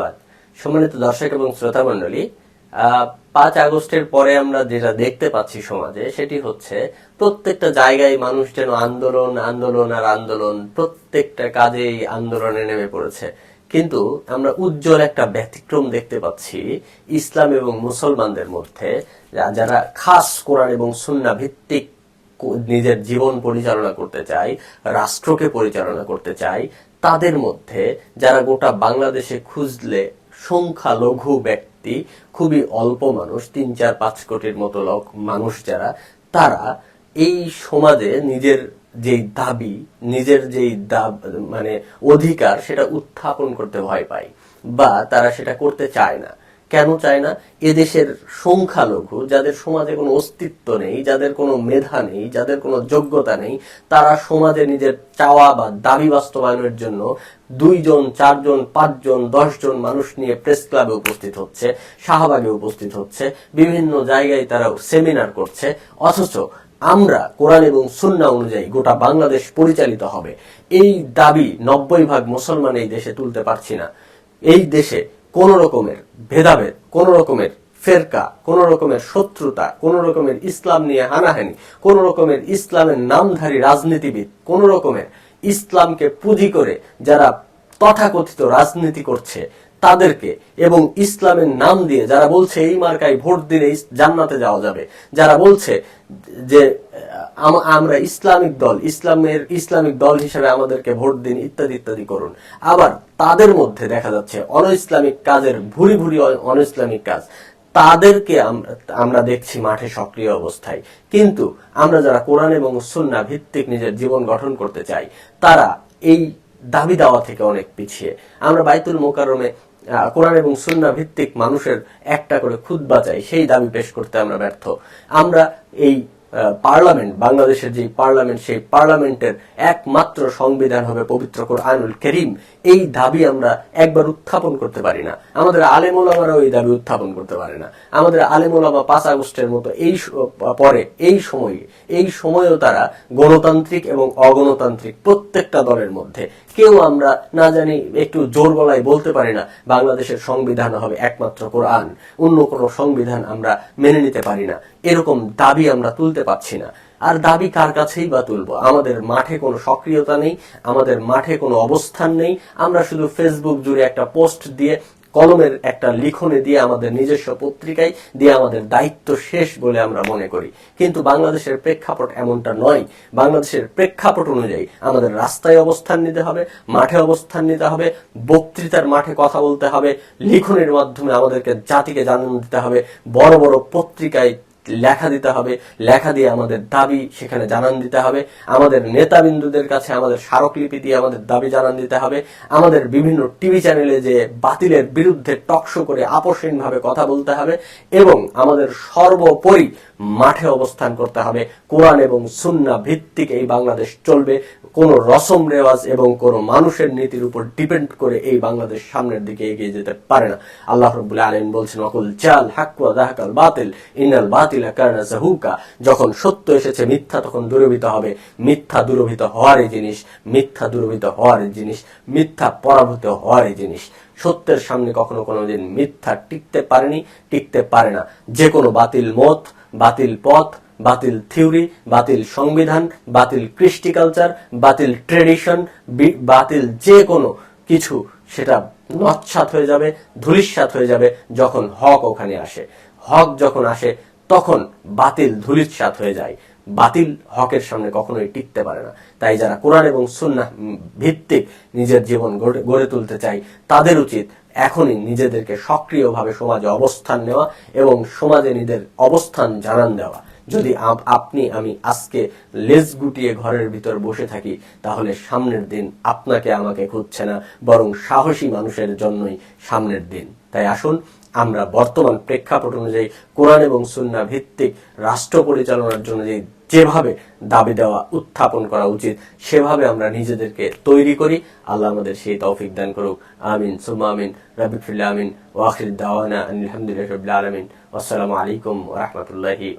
মান সম্মানিত দর্শক এবং শ্রোতা পাঁচ আগস্টের পরে আমরা যেটা দেখতে পাচ্ছি সমাজে, সেটি হচ্ছে প্রত্যেকটা জায়গায় মানুষ যেন আন্দোলন আন্দোলন আর আন্দোলন প্রত্যেকটা কাজেই আন্দোলনে নেমে পড়েছে। কিন্তু আমরা উজ্জ্বল একটা ব্যতিক্রম দেখতে পাচ্ছি ইসলাম এবং মুসলমানদের মধ্যে যারা খাস কোরআন এবং সুন্না ভিত্তিক নিজের জীবন পরিচালনা করতে চাই, রাষ্ট্রকে পরিচালনা করতে চাই, তাদের মধ্যে যারা গোটা বাংলাদেশে খুঁজলে সংখ্যালঘু ব্যক্তি, খুবই অল্প মানুষ, তিন, চার, পাঁচ কোটির মতো লোক, মানুষ যারা, তারা এই সমাজে নিজের যেই দাবি, নিজের যেই দাব মানে অধিকার, সেটা উত্থাপন করতে ভয় পায় বা তারা সেটা করতে চায় না। কেন চায় না? এদেশের সংখ্যালঘু, যাদের সমাজে কোনো অস্তিত্ব নেই, যাদের কোনো মেধা নেই, যাদের কোনো যোগ্যতা নেই, তারা সমাজে নিজের চাওয়া বা দাবি বাস্তবায়নের জন্য দুইজন, চারজন, পাঁচজন, দশজন মানুষ নিয়ে প্রেস ক্লাবে উপস্থিত হচ্ছে, শাহবাগে উপস্থিত হচ্ছে, বিভিন্ন জায়গায় তারা সেমিনার করছে। অথচ আমরা কোরআন এবং সুন্না অনুযায়ী গোটা বাংলাদেশ পরিচালিত হবে। এই দাবি নব্বই ভাগ মুসলমান এই দেশে তুলতে পারছি না। এই দেশে কোন রকমের ভেদাভেদ, কোন রকমের ফেরকা, কোন রকমের শত্রুতা, কোন রকমের ইসলাম নিয়ে হানাহানি, কোন রকমের ইসলামের নামধারী রাজনীতিবিদ, কোন রকমের ইসলামকে পুঁজি করে যারা তথাকথিত রাজনীতি করছে তাদেরকে এবং ইসলামের নাম দিয়ে যারা বলছে এই মার্কায় ভোট দিলে জান্নাতে যাওয়া যাবে, যারা বলছে যে আমরা ইসলামিক দল, ইসলামের, ইসলামিক দল হিসেবে আমাদেরকে ভোট দিন, ইত্যাদি ইত্যাদি করুন। আবার তাদের মধ্যে দেখা যাচ্ছে অন ইসলামিক কাজের ভুরি ভুরি অন ইসলামিক কাজ। তাদেরকে আমরা- দেখছি মাঠে সক্রিয় অবস্থায়। কিন্তু আমরা যারা কোরআন এবং সুন্না ভিত্তিক নিজের জীবন গঠন করতে চাই, তারা এই দাবি দেওয়া থেকে অনেক পিছিয়ে। আমরা বাইতুল মোকারমে কোরআন এবং সুন্না ভিত্তিক মানুষের একটা করে খুদ্ বাজাই সেই দাবি পেশ করতে আমরা ব্যর্থ। আমরা এই পার্লামেন্ট, বাংলাদেশের যে পার্লামেন্ট, সেই পার্লামেন্টের একমাত্র সংবিধান হবে পবিত্র কোরআনুল করিম। এই দাবি আমরা একবার উত্থাপন করতে পারি না। আমাদের আলেমোলামারাও এই দাবি উত্থাপন করতে পারে না। আমাদের আলেমোলামা পাঁচ আগস্টের মতো এই পরে, এই সময়ে, এই সময়েও তারা গণতান্ত্রিক এবং অগণতান্ত্রিক প্রত্যেকটা দলের মধ্যে। কেউ আমরা না জানি, একটু জোর গলায় বলতে পারি না, বাংলাদেশের সংবিধান হবে একমাত্র কোরআন। অন্য কোনো সংবিধান আমরা মেনে নিতে পারি না। এরকম দাবি আমরা তুলতে পারছি না। আর দাবি কার কাছেই বা তুলবো? আমাদের মাঠে কোনো সক্রিয়তা নেই, আমাদের মাঠে কোনো অবস্থান নেই। আমরা শুধু ফেসবুক জুড়ে একটা পোস্ট দিয়ে, কলমের একটা লিখনে দিয়ে আমাদের নিজস্ব পত্রিকায় দিয়ে আমাদের দায়িত্ব শেষ বলে আমরা মনে করি। কিন্তু বাংলাদেশের প্রেক্ষাপট এমনটা নয়। বাংলাদেশের প্রেক্ষাপট অনুযায়ী আমাদের রাস্তায় অবস্থান নিতে হবে, মাঠে অবস্থান নিতে হবে, বক্তৃতার মাঠে কথা বলতে হবে, লিখনের মাধ্যমে আমাদেরকে জাতিকে জানান দিতে হবে, বড় বড় পত্রিকায় লেখা দিতে হবে, লেখা দিয়ে আমাদের দাবি সেখানে জানান দিতে হবে, আমাদের নেতাবিন্দুদের কাছে আমাদের স্মারকলিপি দিয়ে আমাদের দাবি জানান দিতে হবে, আমাদের বিভিন্ন টিভি চ্যানেলে যে বাতিলের বিরুদ্ধে টকশো করে আপোষহীন ভাবে কথা বলতে হবে এবং আমাদের সর্বোপরি মাঠে অবস্থান করতে হবে। কোরআন এবং সুন্না ভিত্তিক এই বাংলাদেশ চলবে। কোন রসম রেওয়াজ এবং কোন মানুষের নীতির উপর ডিপেন্ড করে এই বাংলাদেশ সামনের দিকে এগিয়ে যেতে পারে না। আল্লাহ রবুল্লাহ আলম বলছেন অকুল চাল হাকুয়া দাহাকাল বাতিল ইনাল বাতিল যখন সত্য এসেছে, মিথ্যা তখন দূরভীত হবে। মিথ্যা দূরভীত হওয়ারই জিনিস, মিথ্যা দূরভীত হওয়ারই জিনিস, মিথ্যা পরাভূত হওয়ারই জিনিস। সত্যের সামনে কখনো কোনো দিন মিথ্যা টিকতে পারেনি, টিকতে পারে না। যে কোনো বাতিল মত, বাতিল পথ, বাতিল থিওরি, বাতিল সংবিধান, বাতিল কৃষ্টি কালচার, বাতিল ট্রেডিশন বাতিল যে কোনো কিছু, সেটা নচ্ছাত হয়ে যাবে ধুলিস্বাত হয়ে যাবে যখন হক ওখানে আসে। হক যখন আসে তখন বাতিল ধুলিস্বাত হয়ে যায়। বাতিল হকের সামনে কখনোই টিকতে পারে না। তাই যারা কোরআন এবং সুন্নাহ উম, ভিত্তিক নিজের জীবন গড়ে তুলতে চাই তাদের উচিত এখনই নিজেদেরকে সক্রিয়ভাবে সমাজে অবস্থান নেওয়া এবং সমাজে নিজের অবস্থান জানান দেওয়া। যদি আপনি আমি আজকে লেজ গুটিয়ে ঘরের ভিতর বসে থাকি তাহলে সামনের দিন আপনাকে আমাকে খুঁজছে না বরং সাহসী মানুষের জন্যই সামনের দিন। তাই আসুন আমরা বর্তমান প্রেক্ষাপট অনুযায়ী কোরআন এবং সুন্না ভিত্তিক রাষ্ট্র পরিচালনার জন্য যে যেভাবে দাবি দেওয়া, উত্থাপন করা উচিত, সেভাবে আমরা নিজেদেরকে তৈরি করি। আল্লাহ আমাদের সেই তৌফিক দান করুক। আমিন। সুমা আমিন। রবিফুল্লা আমিন। ওয়াখির দাওয়ানা আলহামদুলিল্লাহ আলমিন। আসসালামু আলাইকুম রহমতুল্লাহি